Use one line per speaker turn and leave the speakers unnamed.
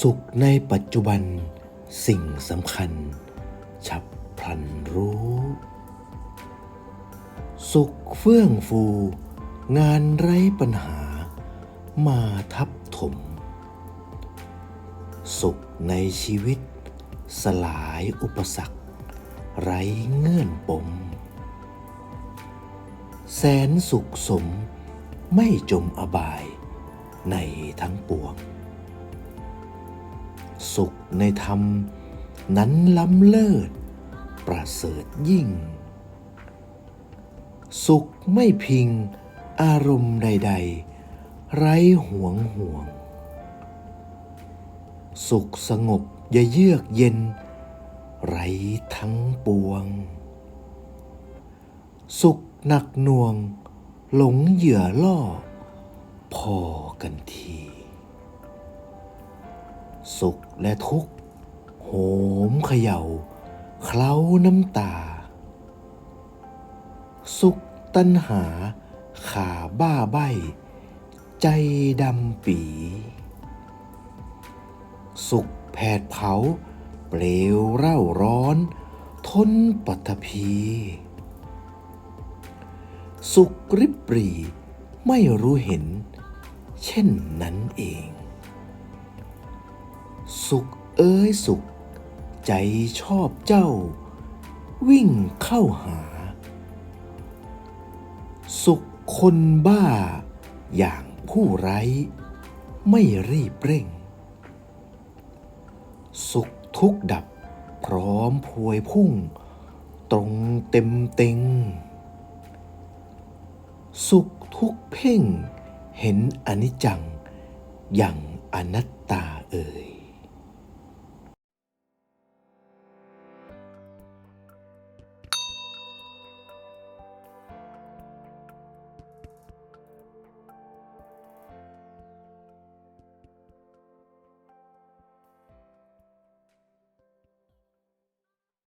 สุขในปัจจุบันสิ่งสำคัญ ฉับพลันรู้ สุขเฟื่องฟู งานไร้ปัญหา มาทับถม สุขในชีวิต สลายอุปสรรค ไร้เงื่อนปม แสนสุขสมไม่จมอบายในทั้งปวง สุขในธรรม นั้นล้ำเลิศ ประเสริฐยิ่ง สุขไม่พิง อารมณ์ใด ๆ ไร้หวงห่วง สุขสงบอย่าเยือกเย็น ไร้ทั้งปวง สุขหนักหน่วง หลงเหยื่อล่อ พอกันที สุขและทุกข์ โหมเขย่า เคล้าน้ำตา สุขตัณหา ขาบ้าใบ ใจดำปี สุขแผดเผา เปลวเร่าร้อน ทนปัทภี สุขริบปรี ไม่รู้เห็น เช่นนั้นเอง สุขเอ้ยสุข ใจชอบเจ้า วิ่งเข้าหา สุขคนบ้า อย่างผู้ไร้ ไม่รีบเร่ง สุขทุกดับพร้อมพวยพุ่ง ตรงเต็มเต็ง สุขทุกเพ่ง เห็นอนิจจัง อย่างอนัตตาเอ่ย